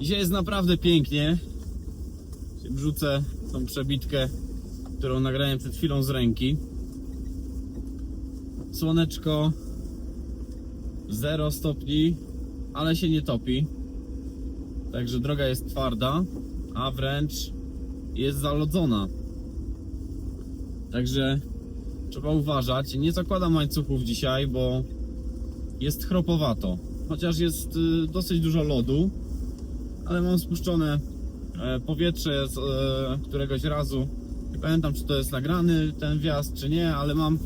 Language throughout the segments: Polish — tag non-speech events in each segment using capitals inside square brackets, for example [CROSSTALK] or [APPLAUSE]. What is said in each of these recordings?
Dzisiaj jest naprawdę pięknie. Wrzucę tą przebitkę, którą nagrałem przed chwilą z ręki. Słoneczko 0 stopni, ale się nie topi. Także droga jest twarda, a wręcz jest zalodzona. Także trzeba uważać. Nie zakładam łańcuchów dzisiaj, bo jest chropowato. Chociaż jest y, dosyć dużo lodu, ale mam spuszczone e, powietrze z e, któregoś razu. Nie pamiętam, czy to jest nagrany ten wjazd, czy nie, ale mam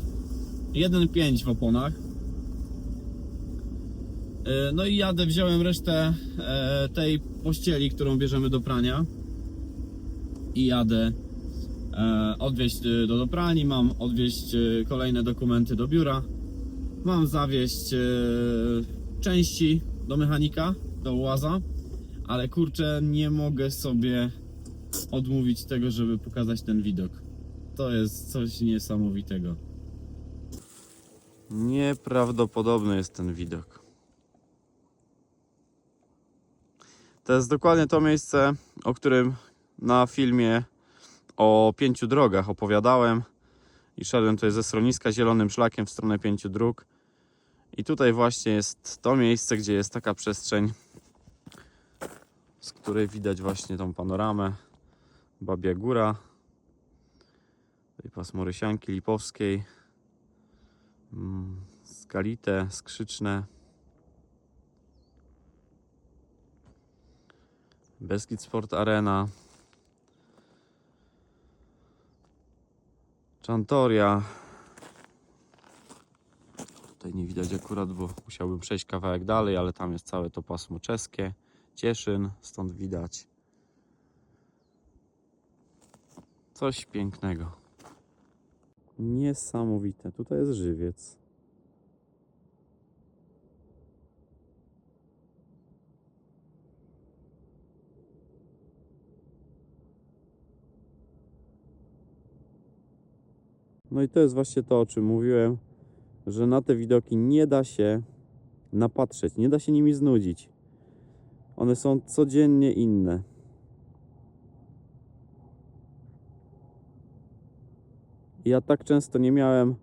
1.5 w oponach. E, No i jadę, wziąłem resztę tej pościeli, którą bierzemy do prania i jadę odwieźć do, do pralni, mam odwieźć kolejne dokumenty do biura, mam zawieźć części do mechanika, do łaza, ale kurczę, nie mogę sobie odmówić tego, żeby pokazać ten widok. To jest coś niesamowitego. Nieprawdopodobny jest ten widok. To jest dokładnie to miejsce, o którym na filmie o pięciu drogach opowiadałem i szedłem tutaj ze schroniska zielonym szlakiem w stronę pięciu dróg. I tutaj właśnie jest to miejsce, gdzie jest taka przestrzeń, z której widać właśnie tą panoramę. Babia Góra, tutaj pasmo Rysianki Lipowskiej, mm, Skalite, Skrzyczne, Beskid Sport Arena, Czantoria. Tutaj nie widać akurat, bo musiałbym przejść kawałek dalej, ale tam jest całe to pasmo czeskie. Cieszyn, stąd widać. Coś pięknego. Niesamowite. Tutaj jest żywiec. No i to jest właśnie to, o czym mówiłem, że na te widoki nie da się napatrzeć, nie da się nimi znudzić. One są codziennie inne. Ja tak często nie miałem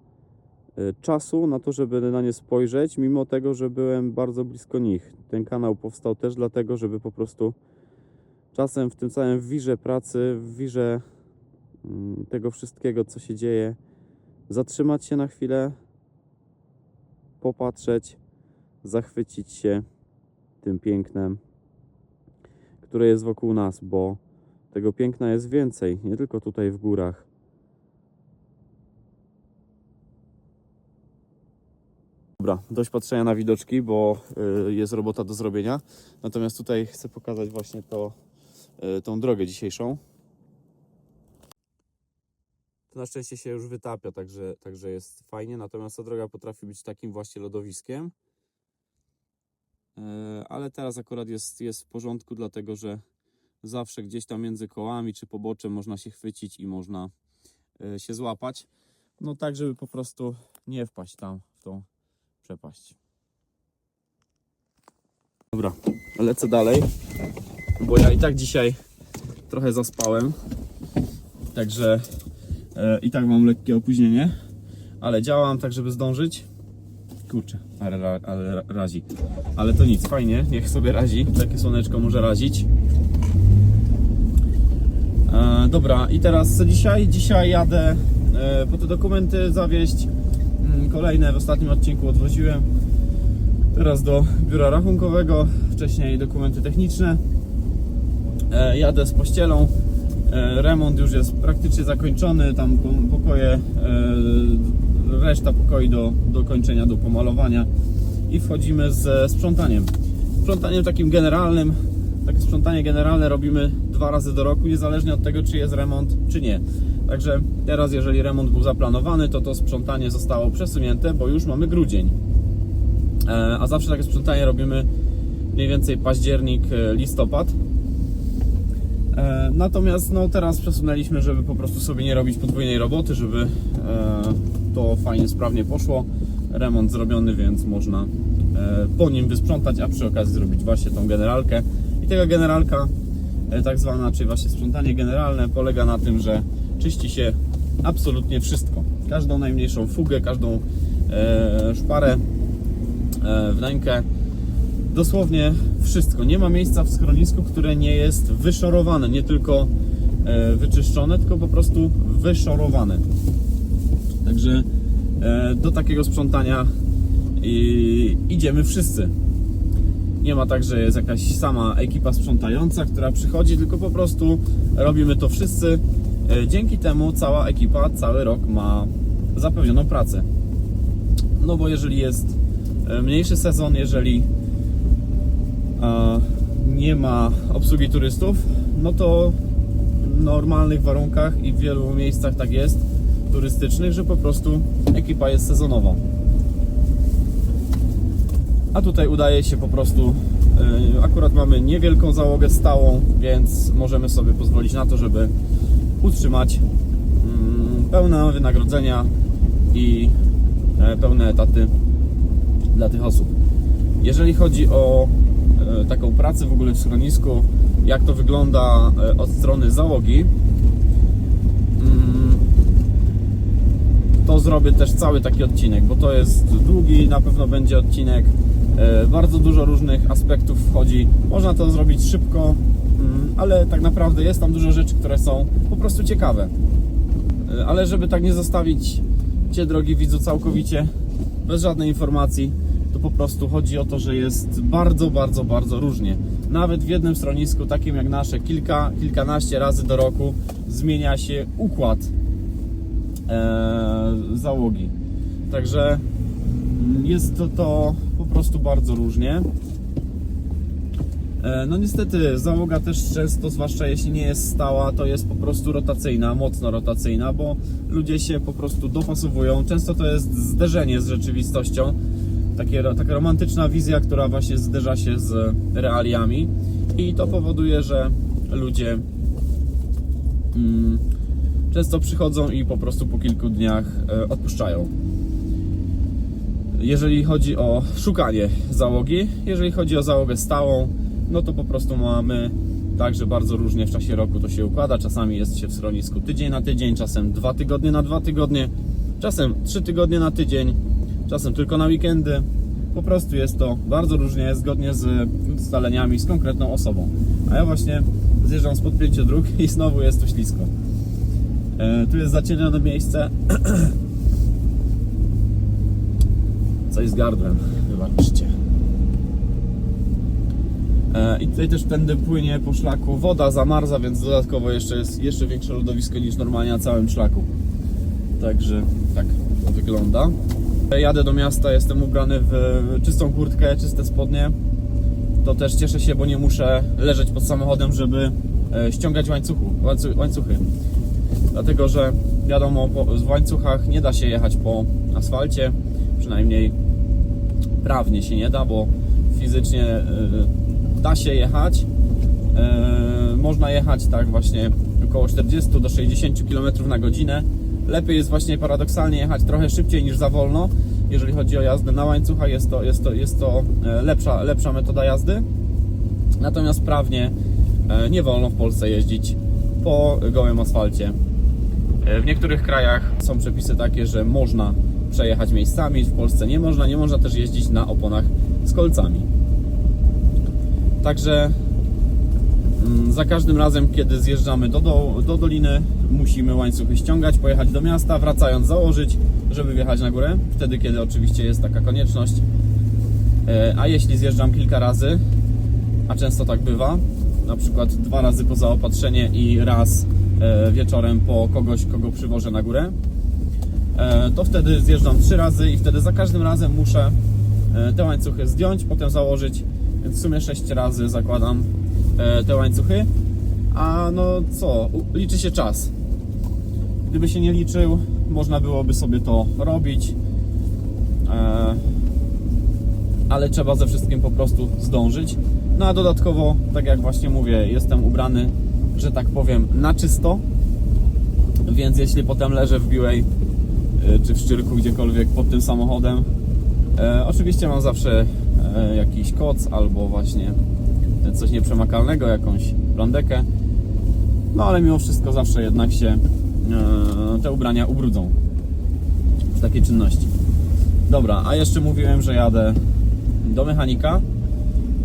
y, czasu na to, żeby na nie spojrzeć, mimo tego, że byłem bardzo blisko nich. Ten kanał powstał też dlatego, żeby po prostu czasem w tym całym wirze pracy, w wirze mm, tego wszystkiego, co się dzieje, zatrzymać się na chwilę, popatrzeć, zachwycić się tym pięknem, które jest wokół nas, bo tego piękna jest więcej, nie tylko tutaj w górach. Dobra, dość patrzenia na widoczki, bo y, jest robota do zrobienia. Natomiast tutaj chcę pokazać właśnie to, y, tą drogę dzisiejszą. To na szczęście się już wytapia, także, także jest fajnie. Natomiast ta droga potrafi być takim właśnie lodowiskiem. E, Ale teraz akurat jest, jest w porządku, dlatego że zawsze gdzieś tam między kołami czy poboczem można się chwycić i można e, się złapać. No tak, żeby po prostu nie wpaść tam w tą przepaść. Dobra, lecę dalej, bo ja i tak dzisiaj trochę zaspałem. Także e, i tak mam lekkie opóźnienie, ale działam tak, żeby zdążyć. Kurczę, ale, ale ra- razi. Ale to nic, fajnie, niech sobie razi. Takie słoneczko może razić. E, dobra, i teraz co dzisiaj? Dzisiaj jadę e, po te dokumenty zawieźć. Mm, Kolejne w ostatnim odcinku odwoziłem. Teraz do biura rachunkowego, wcześniej dokumenty techniczne. E, jadę z pościelą. E, remont już jest praktycznie zakończony. Tam po- pokoje, e, reszta pokoi do, do kończenia, do pomalowania. I wchodzimy z sprzątaniem. Sprzątaniem takim generalnym. Takie sprzątanie generalne robimy dwa razy do roku, niezależnie od tego, czy jest remont, czy nie. Także teraz, jeżeli remont był zaplanowany, to to sprzątanie zostało przesunięte, bo już mamy grudzień. E, A zawsze takie sprzątanie robimy mniej więcej październik, e, listopad. E, Natomiast no, teraz przesunęliśmy, żeby po prostu sobie nie robić podwójnej roboty, żeby to fajnie, sprawnie poszło. Remont zrobiony, więc można e, po nim wysprzątać, a przy okazji zrobić właśnie tą generalkę. I tego generalka, e, tak zwana, czyli właśnie sprzątanie generalne, polega na tym, że czyści się absolutnie wszystko. Każdą najmniejszą fugę, każdą e, szparę, wnękę, dosłownie wszystko. Nie ma miejsca w schronisku, które nie jest wyszorowane, nie tylko wyczyszczone, tylko po prostu wyszorowane. Także e, do takiego sprzątania idziemy wszyscy. Nie ma tak, że jest jakaś sama ekipa sprzątająca, która przychodzi, tylko po prostu robimy to wszyscy. E, Dzięki temu cała ekipa cały rok ma zapewnioną pracę. No bo jeżeli jest e, mniejszy sezon, jeżeli nie ma obsługi turystów, no to w normalnych warunkach i w wielu miejscach tak jest turystycznych, że po prostu ekipa jest sezonowa. A tutaj udaje się po prostu, e, akurat mamy niewielką załogę stałą, więc możemy sobie pozwolić na to, żeby utrzymać mm, pełne wynagrodzenia i e, pełne etaty dla tych osób. Jeżeli chodzi o e, taką pracę w ogóle w schronisku, jak to wygląda od strony załogi, zrobię też cały taki odcinek, bo to jest długi, na pewno będzie odcinek. E, Bardzo dużo różnych aspektów wchodzi. Można to zrobić szybko, mm, ale tak naprawdę jest tam dużo rzeczy, które są po prostu ciekawe. E, Ale żeby tak nie zostawić Cię, drogi widzu, całkowicie bez żadnej informacji, to po prostu chodzi o to, że jest bardzo, bardzo, bardzo różnie. Nawet w jednym stronisku, takim jak nasze, kilka, kilkanaście razy do roku zmienia się układ załogi. Także jest to, to po prostu bardzo różnie. E, No niestety załoga też często, zwłaszcza jeśli nie jest stała, to jest po prostu rotacyjna, mocno rotacyjna, bo ludzie się po prostu dopasowują. Często to jest zderzenie z rzeczywistością, takie, taka romantyczna wizja, która właśnie zderza się z realiami i to powoduje, że ludzie mm, często przychodzą i po prostu po kilku dniach e, odpuszczają. Jeżeli chodzi o szukanie załogi, jeżeli chodzi o załogę stałą, no to po prostu mamy tak, że bardzo różnie w czasie roku to się układa. Czasami jest się w schronisku tydzień na tydzień, czasem dwa tygodnie na dwa tygodnie, czasem trzy tygodnie na tydzień, czasem tylko na weekendy. Po prostu jest to bardzo różnie, zgodnie z ustaleniami z konkretną osobą. A ja właśnie zjeżdżam z podpięcia dróg i znowu jest tu ślisko. E, tu jest zacienione miejsce. [CLEARS THROAT] Coś z gardłem, wybaczcie. E, I tutaj też tędy płynie po szlaku woda, zamarza, więc dodatkowo jeszcze jest jeszcze większe lodowisko niż normalnie na całym szlaku. Także tak to wygląda. Jadę do miasta, jestem ubrany w czystą kurtkę, czyste spodnie. To też cieszę się, bo nie muszę leżeć pod samochodem, żeby e, ściągać łańcuchu, łańcu, łańcuchy. Dlatego, że wiadomo, po, w łańcuchach nie da się jechać po asfalcie, przynajmniej prawnie się nie da, bo fizycznie e, da się jechać. E, Można jechać tak właśnie około 40 do 60 km na godzinę. Lepiej jest właśnie paradoksalnie jechać trochę szybciej niż za wolno. Jeżeli chodzi o jazdę na łańcuchach, jest to, jest to, jest to e, lepsza, lepsza metoda jazdy. Natomiast prawnie e, nie wolno w Polsce jeździć po gołym asfalcie. E, W niektórych krajach są przepisy takie, że można przejechać miejscami, w Polsce nie można. Nie można też jeździć na oponach z kolcami. Także mm, za każdym razem, kiedy zjeżdżamy do, do, do doliny, musimy łańcuchy ściągać, pojechać do miasta, wracając założyć, żeby wjechać na górę. Wtedy, kiedy oczywiście jest taka konieczność. E, A jeśli zjeżdżam kilka razy, a często tak bywa, na przykład dwa razy po zaopatrzenie i raz wieczorem po kogoś, kogo przywożę na górę, e, to wtedy zjeżdżam trzy razy i wtedy za każdym razem muszę e, te łańcuchy zdjąć, potem założyć, więc w sumie sześć razy zakładam e, te łańcuchy. A no co, liczy się czas. Gdyby się nie liczył, można byłoby sobie to robić, e, ale trzeba ze wszystkim po prostu zdążyć. No a dodatkowo, tak jak właśnie mówię, jestem ubrany, że tak powiem, na czysto, więc jeśli potem leżę w biłej e, czy w szczyrku gdziekolwiek pod tym samochodem, e, oczywiście mam zawsze e, jakiś koc albo właśnie coś nieprzemakalnego, jakąś blandekę. No ale mimo wszystko zawsze jednak się e, te ubrania ubrudzą w takiej czynności. Dobra, a jeszcze mówiłem, że jadę do mechanika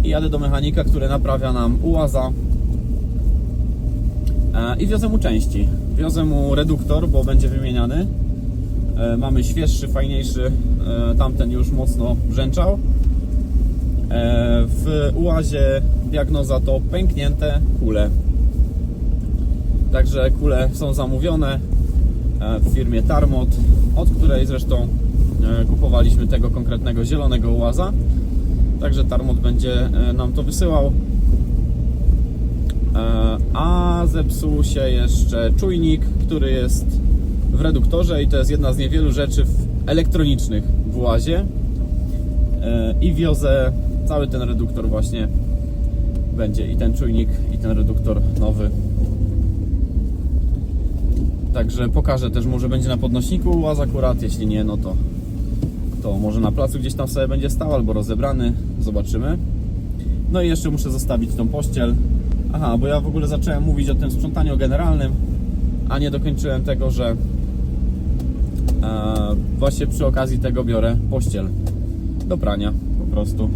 i jadę do mechanika, który naprawia nam ułaza i wiozę mu części. Wiozę mu reduktor, bo będzie wymieniany. E, mamy świeższy, fajniejszy, e, tamten już mocno brzęczał. E, w ułazie diagnoza to pęknięte kule. Także kule są zamówione e, w firmie Tarmot, od której zresztą e, kupowaliśmy tego konkretnego zielonego ułaza. Także Tarmot będzie e, nam to wysyłał. E, A zepsuł się jeszcze czujnik, który jest w reduktorze i to jest jedna z niewielu rzeczy elektronicznych w łazie. E, I wiozę cały ten reduktor właśnie będzie i ten czujnik i ten reduktor nowy. Także pokażę też, może będzie na podnośniku łaz akurat, jeśli nie, no to to może na placu gdzieś tam sobie będzie stał albo rozebrany, zobaczymy. No i jeszcze muszę zostawić tą pościel. Aha, bo ja w ogóle zacząłem mówić o tym sprzątaniu generalnym, a nie dokończyłem tego, że e, właśnie przy okazji tego biorę pościel do prania po prostu.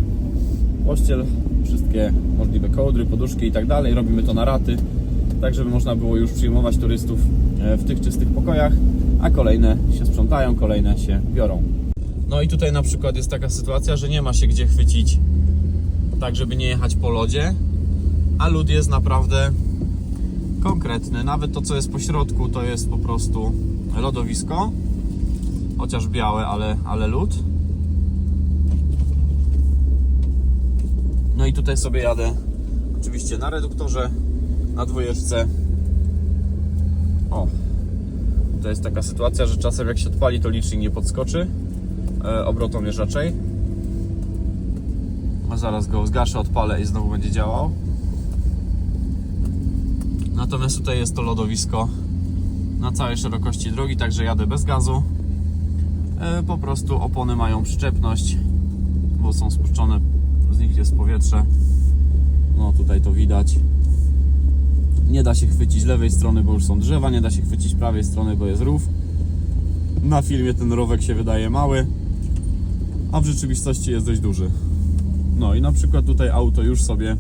Pościel, wszystkie możliwe kołdry, poduszki i tak dalej. Robimy to na raty, tak żeby można było już przyjmować turystów e, w tych czystych pokojach, a kolejne się sprzątają, kolejne się biorą. No i tutaj na przykład jest taka sytuacja, że nie ma się gdzie chwycić, tak żeby nie jechać po lodzie, a lód jest naprawdę konkretny. Nawet to, co jest po środku, to jest po prostu lodowisko, chociaż białe, ale, ale lód. No i tutaj sobie jadę oczywiście na reduktorze, na dwójeczce. O, to jest taka sytuacja, że czasem jak się odpali, to licznik nie podskoczy e, obrotomierzaczej. A zaraz go zgaszę, odpalę i znowu będzie działał. Natomiast tutaj jest to lodowisko na całej szerokości drogi, także jadę bez gazu. E, Po prostu opony mają przyczepność, bo są spuszczone, z nich jest powietrze. No tutaj to widać. Nie da się chwycić lewej strony, bo już są drzewa, nie da się chwycić prawej strony, bo jest rów. Na filmie ten rowek się wydaje mały, a w rzeczywistości jest dość duży. No i na przykład tutaj auto już sobie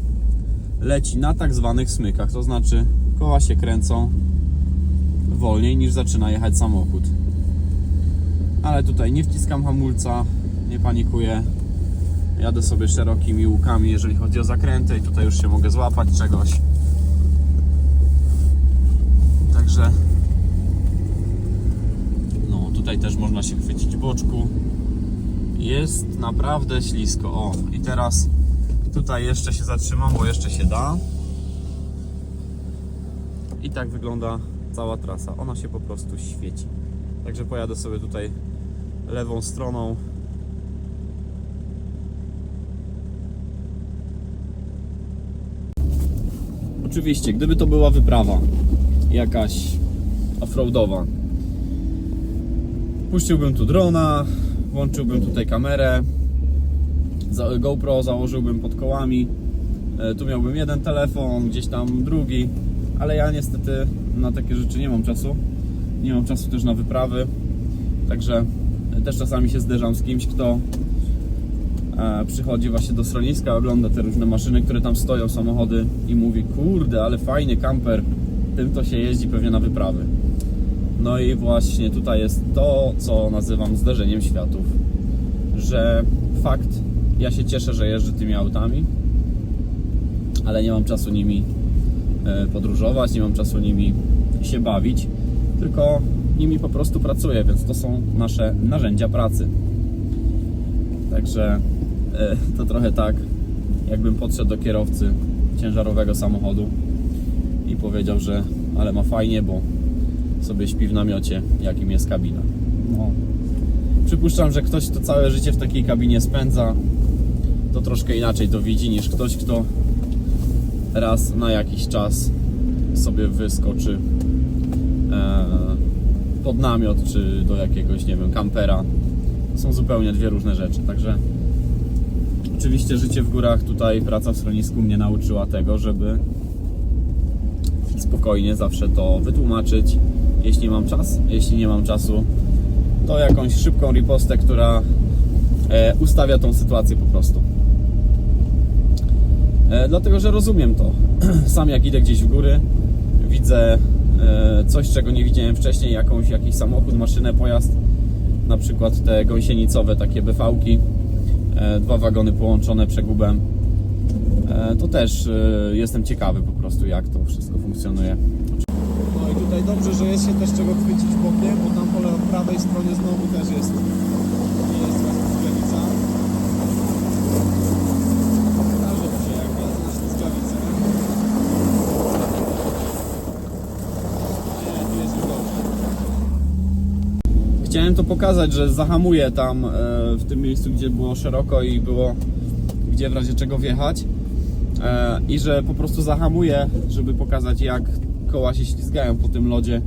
leci na tak zwanych smykach, to znaczy koła się kręcą wolniej niż zaczyna jechać samochód. Ale tutaj nie wciskam hamulca, nie panikuję. Jadę sobie szerokimi łukami, jeżeli chodzi o zakręty i tutaj już się mogę złapać czegoś. Także no tutaj też można się chwycić boczku. Jest naprawdę ślisko. O, i teraz tutaj jeszcze się zatrzymam, bo jeszcze się da. I tak wygląda cała trasa. Ona się po prostu świeci. Także pojadę sobie tutaj lewą stroną. Oczywiście, gdyby to była wyprawa jakaś offroadowa, puściłbym tu drona, włączyłbym tutaj kamerę, GoPro założyłbym pod kołami, e, tu miałbym jeden telefon, gdzieś tam drugi, ale ja niestety na takie rzeczy nie mam czasu. Nie mam czasu też na wyprawy, także też czasami się zderzam z kimś, kto e, przychodzi właśnie do schroniska, ogląda te różne maszyny, które tam stoją, samochody i mówi, kurde, ale fajny kamper, tym to się jeździ pewnie na wyprawy. No i właśnie tutaj jest to, co nazywam zderzeniem światów, że fakt, ja się cieszę, że jeżdżę tymi autami, ale nie mam czasu nimi podróżować, nie mam czasu nimi się bawić, tylko nimi po prostu pracuję, więc to są nasze narzędzia pracy. Także e, to trochę tak, jakbym podszedł do kierowcy ciężarowego samochodu i powiedział, że ale ma fajnie, bo sobie śpi w namiocie, jakim jest kabina. No. Przypuszczam, że ktoś, kto całe życie w takiej kabinie spędza, to troszkę inaczej to widzi niż ktoś, kto raz na jakiś czas sobie wyskoczy e, pod namiot, czy do jakiegoś, nie wiem, kampera. Są zupełnie dwie różne rzeczy, także oczywiście życie w górach, tutaj praca w schronisku mnie nauczyła tego, żeby spokojnie zawsze to wytłumaczyć, jeśli mam czas. Jeśli nie mam czasu, to jakąś szybką ripostę, która e, ustawia tą sytuację po prostu. E, dlatego, że rozumiem to. [CLEARS THROAT] Sam jak idę gdzieś w góry, widzę e, coś, czego nie widziałem wcześniej, jakąś, jakiś samochód, maszynę, pojazd, na przykład te gąsienicowe takie BV-ki, e, dwa wagony połączone przegubem. To też jestem ciekawy po prostu, jak to wszystko funkcjonuje. No i tutaj dobrze, że jest się też czego chwycić bokiem, bo tam po prawej stronie znowu też jest ślizgawica. Zdarzy mi się, jak jadę na ślizgawicę. Nie, tu jest już dobrze. Chciałem to pokazać, że zahamuję tam e, w tym miejscu, gdzie było szeroko i było gdzie w razie czego wjechać e, i że po prostu zahamuję, żeby pokazać jak koła się ślizgają po tym lodzie,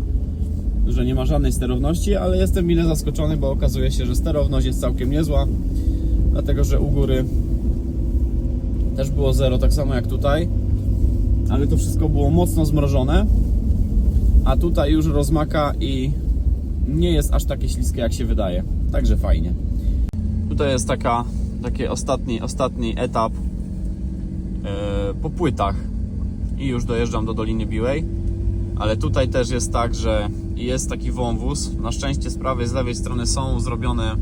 że nie ma żadnej sterowności, ale jestem mile zaskoczony, bo okazuje się, że sterowność jest całkiem niezła, dlatego że u góry też było zero, tak samo jak tutaj, ale to wszystko było mocno zmrożone, a tutaj już rozmaka i nie jest aż takie śliskie jak się wydaje, także fajnie. Tutaj jest taka, taki ostatni, ostatni etap e, po płytach i już dojeżdżam do Doliny Biłej. Ale tutaj też jest tak, że jest taki wąwóz. Na szczęście z prawej, z lewej strony są zrobione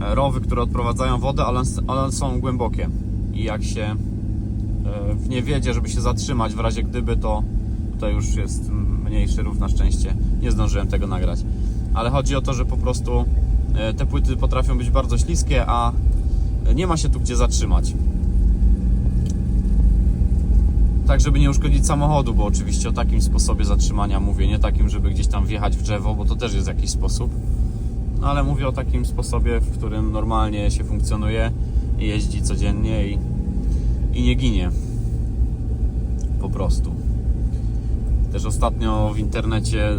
e, rowy, które odprowadzają wodę, ale one są głębokie. I jak się e, w nie wiedzie, żeby się zatrzymać w razie gdyby, to tutaj już jest mniejszy rów na szczęście. Nie zdążyłem tego nagrać. Ale chodzi o to, że po prostu e, te płyty potrafią być bardzo śliskie, a nie ma się tu gdzie zatrzymać. Tak, żeby nie uszkodzić samochodu, bo oczywiście o takim sposobie zatrzymania mówię, nie takim, żeby gdzieś tam wjechać w drzewo, bo to też jest jakiś sposób. No, ale mówię o takim sposobie, w którym normalnie się funkcjonuje jeździ codziennie i, i nie ginie. Po prostu. Też ostatnio w internecie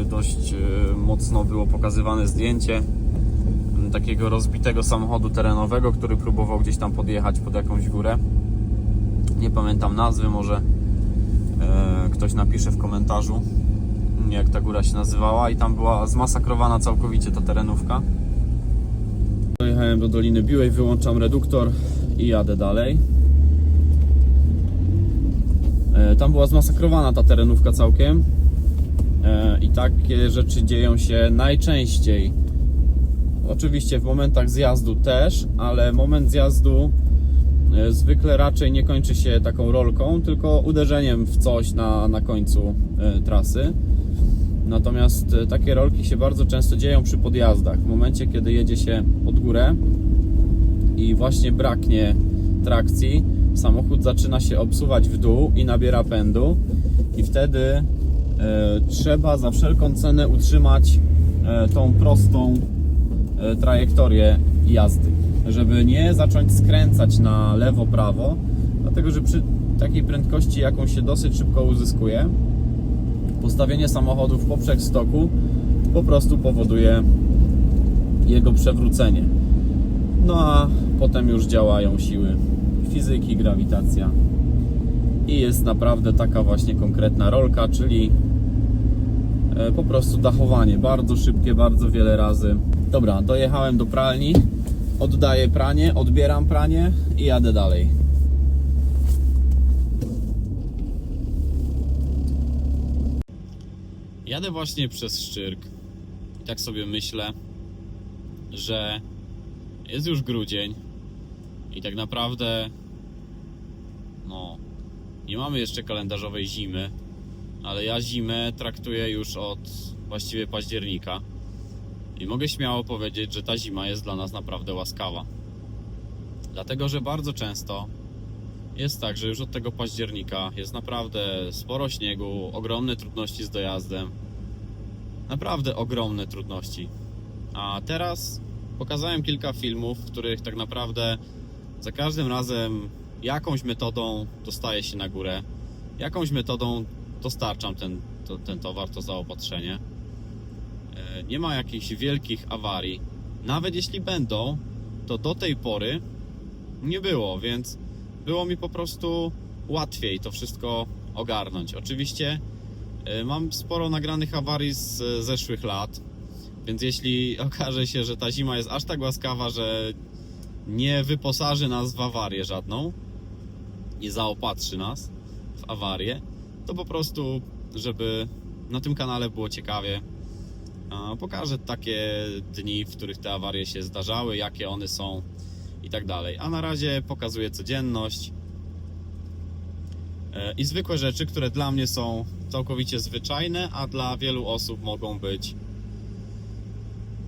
y, dość y, mocno było pokazywane zdjęcie y, takiego rozbitego samochodu terenowego, który próbował gdzieś tam podjechać pod jakąś górę. Nie pamiętam nazwy, może e, ktoś napisze w komentarzu, jak ta góra się nazywała. I tam była zmasakrowana całkowicie ta terenówka. Dojechałem do Doliny Biłej, wyłączam reduktor i jadę dalej. E, Tam była zmasakrowana ta terenówka całkiem. E, I takie rzeczy dzieją się najczęściej. Oczywiście w momentach zjazdu też, ale moment zjazdu e, zwykle raczej nie kończy się taką rolką, tylko uderzeniem w coś na, na końcu trasy. Natomiast takie rolki się bardzo często dzieją przy podjazdach. W momencie, kiedy jedzie się pod górę i właśnie braknie trakcji, samochód zaczyna się obsuwać w dół i nabiera pędu. I wtedy e, trzeba za wszelką cenę utrzymać e, tą prostą e, trajektorię jazdy, żeby nie zacząć skręcać na lewo, prawo, dlatego że przy takiej prędkości, jaką się dosyć szybko uzyskuje, postawienie samochodu w poprzek stoku po prostu powoduje jego przewrócenie. No a potem już działają siły fizyki, grawitacja i jest naprawdę taka właśnie konkretna rolka, czyli e, po prostu dachowanie, bardzo szybkie, bardzo wiele razy. Dobra, dojechałem do pralni, oddaję pranie, odbieram pranie i jadę dalej. Jadę właśnie przez Szczyrk i tak sobie myślę, że jest już grudzień i tak naprawdę no nie mamy jeszcze kalendarzowej zimy, ale ja zimę traktuję już od właściwie października i mogę śmiało powiedzieć, że ta zima jest dla nas naprawdę łaskawa. Dlatego, że bardzo często jest tak, że już od tego października jest naprawdę sporo śniegu, ogromne trudności z dojazdem. Naprawdę ogromne trudności. A teraz pokazałem kilka filmów, w których tak naprawdę za każdym razem jakąś metodą dostaję się na górę, jakąś metodą dostarczam ten, to, ten towar, to zaopatrzenie. E, Nie ma jakichś wielkich awarii. Nawet jeśli będą, to do tej pory nie było, więc było mi po prostu łatwiej to wszystko ogarnąć. Oczywiście y, mam sporo nagranych awarii z y, zeszłych lat, więc jeśli [LAUGHS] okaże się, że ta zima jest aż tak łaskawa, że nie wyposaży nas w awarię żadną, nie zaopatrzy nas w awarię, to po prostu, żeby na tym kanale było ciekawie, pokażę takie dni, w których te awarie się zdarzały, jakie one są i tak dalej. A na razie pokazuję codzienność e, i zwykłe rzeczy, które dla mnie są całkowicie zwyczajne, a dla wielu osób mogą być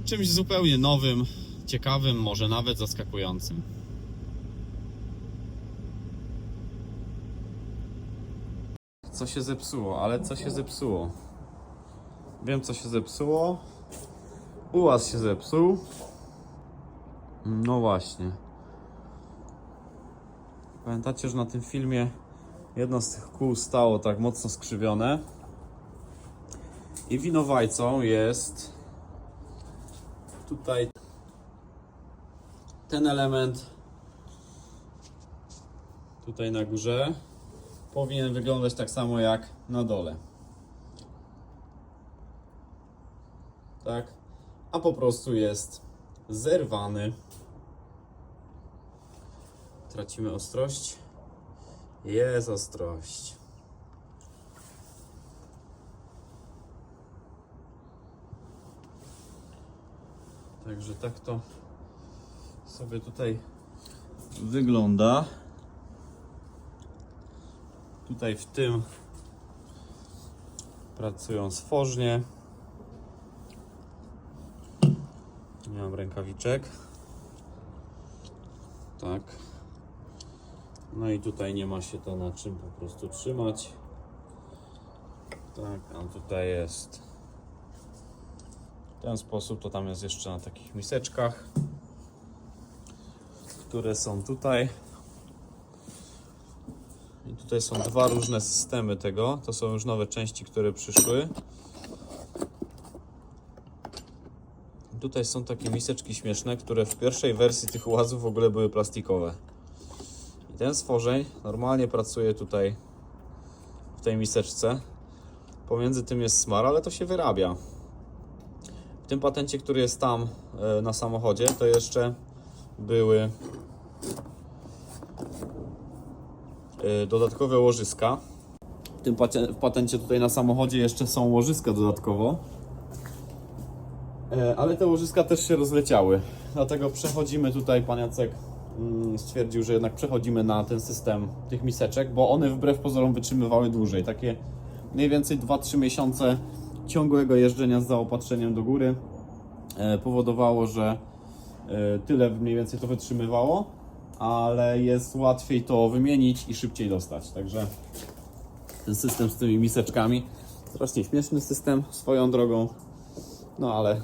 czymś zupełnie nowym, ciekawym, może nawet zaskakującym. Co się zepsuło, ale co się zepsuło? Wiem, co się zepsuło. Ułaz się zepsuł. No właśnie. Pamiętacie, że na tym filmie jedno z tych kół stało tak mocno skrzywione. I winowajcą jest tutaj ten element tutaj na górze powinien wyglądać tak samo jak na dole. Tak? A po prostu jest zerwany. Tracimy ostrość. Jest ostrość. Także tak to sobie tutaj wygląda. Tutaj w tym pracują stworznie. Nie mam rękawiczek. Tak. No i tutaj nie ma się to na czym po prostu trzymać. Tak, a tutaj jest. W ten sposób to tam jest jeszcze na takich miseczkach, które są tutaj. Tutaj są dwa różne systemy tego. To są już nowe części, które przyszły. Tutaj są takie miseczki śmieszne, które w pierwszej wersji tych łazów w ogóle były plastikowe. I ten stworzeń normalnie pracuje tutaj w tej miseczce. Pomiędzy tym jest smar, ale to się wyrabia. W tym patencie, który jest tam e, na samochodzie, to jeszcze były e, dodatkowe łożyska. W tym w patencie tutaj na samochodzie jeszcze są łożyska dodatkowo. E, Ale te łożyska też się rozleciały. Dlatego przechodzimy tutaj, pan Jacek mm, stwierdził, że jednak przechodzimy na ten system tych miseczek, bo one wbrew pozorom wytrzymywały dłużej. Takie mniej więcej 2-3 miesiące ciągłego jeżdżenia z zaopatrzeniem do góry e, powodowało, że e, tyle mniej więcej to wytrzymywało, ale jest łatwiej to wymienić i szybciej dostać. Także ten system z tymi miseczkami, strasznie śmieszny system swoją drogą, no ale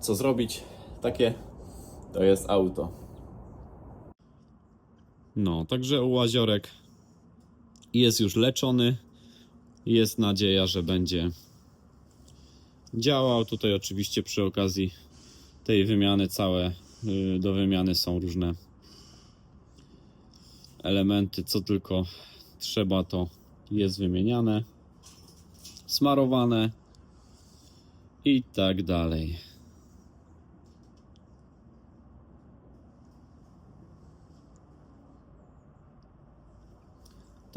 co zrobić? Takie to jest auto. No, także łaziorek jest już leczony. Jest nadzieja, że będzie działał. Tutaj oczywiście przy okazji tej wymiany całe do wymiany są różne elementy, co tylko trzeba to jest wymieniane, smarowane i tak dalej.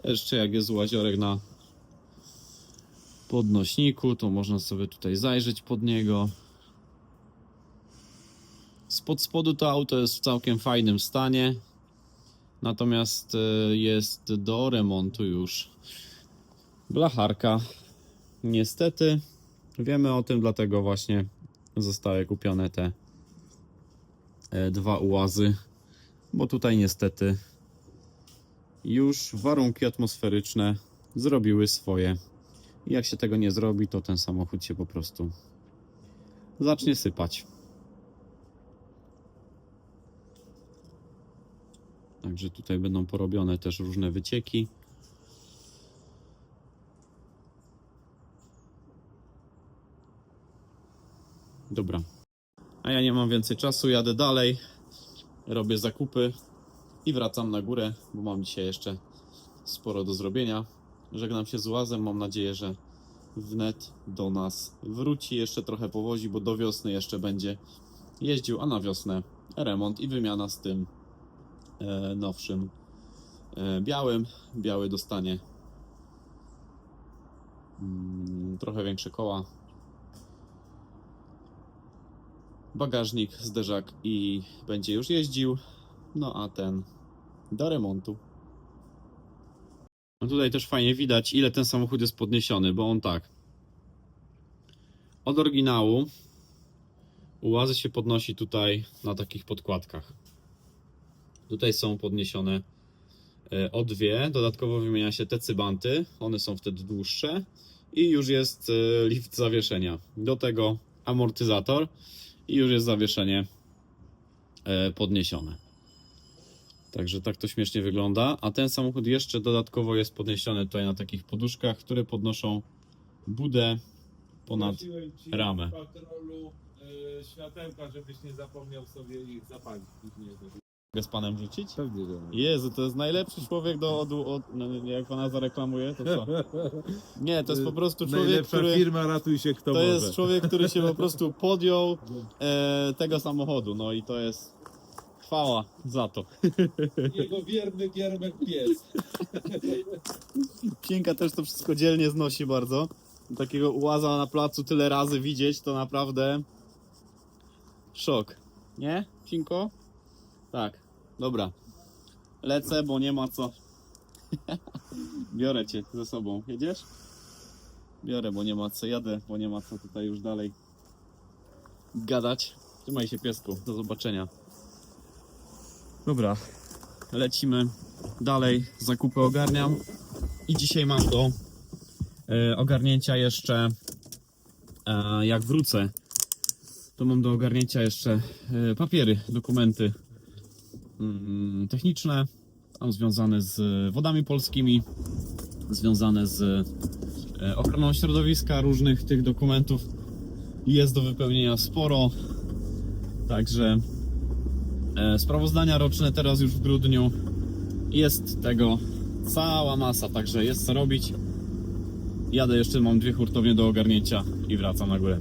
Jeszcze jak jest łaziorek na podnośniku, to można sobie tutaj zajrzeć pod niego. Spod spodu to auto jest w całkiem fajnym stanie. Natomiast e, jest do remontu już blacharka. Niestety wiemy o tym, dlatego właśnie zostały kupione te e, dwa ułazy, bo tutaj niestety już warunki atmosferyczne zrobiły swoje. Jak się tego nie zrobi, to ten samochód się po prostu zacznie sypać. Także tutaj będą porobione też różne wycieki. Dobra. A ja nie mam więcej czasu, jadę dalej. robię zakupy i wracam na górę, bo mam dzisiaj jeszcze sporo do zrobienia. Żegnam się z Łazem, mam nadzieję, że wnet do nas wróci, jeszcze trochę powozi, bo do wiosny jeszcze będzie jeździł, a na wiosnę remont i wymiana z tym nowszym e, białym. Biały dostanie mm, trochę większe koła, bagażnik, zderzak i będzie już jeździł. No a ten do remontu. No tutaj też fajnie widać, ile ten samochód jest podniesiony, bo on tak. Od oryginału ułazy się podnosi tutaj na takich podkładkach. Tutaj są podniesione e, o dwie. Dodatkowo wymienia się te cybanty. One są wtedy dłuższe. I już jest e, lift zawieszenia. Do tego amortyzator i już jest zawieszenie e, podniesione. Także tak to śmiesznie wygląda. A ten samochód jeszcze dodatkowo jest podniesiony tutaj na takich poduszkach, które podnoszą budę ponad ramę. patrolu światełka, żebyś nie zapomniał sobie ich zapalić. Mogę z panem wrzucić? Pewnie, że Jezu, to jest najlepszy człowiek do od, od no, nie, jak pana zareklamuje, to co? [LAUGHS] Nie, to jest po prostu człowiek, Najlepsza który firma, ratuj się kto to może. jest człowiek, który się po [LAUGHS] prostu podjął e, tego samochodu, no i to jest chwała za to. [LAUGHS] Jego wierny giermek pies. Pięka też to wszystko dzielnie znosi bardzo. Takiego ułaza na placu tyle razy widzieć, to naprawdę szok. Nie, Cinko? Tak, dobra. Lecę, bo nie ma co. [LAUGHS] Biorę cię ze sobą. Jedziesz? Biorę, bo nie ma co. Jadę, bo nie ma co tutaj już dalej gadać. Trzymaj się piesku. Do zobaczenia. Dobra, lecimy dalej. Zakupy ogarniam. I dzisiaj mam do e, ogarnięcia jeszcze, e, jak wrócę, to mam do ogarnięcia jeszcze e, papiery, dokumenty techniczne, tam związane z wodami polskimi, związane z e, ochroną środowiska, różnych tych dokumentów jest do wypełnienia sporo, także e, sprawozdania roczne teraz już w grudniu, jest tego cała masa, także jest co robić. Jadę jeszcze, mam dwie hurtownie do ogarnięcia i wracam na górę.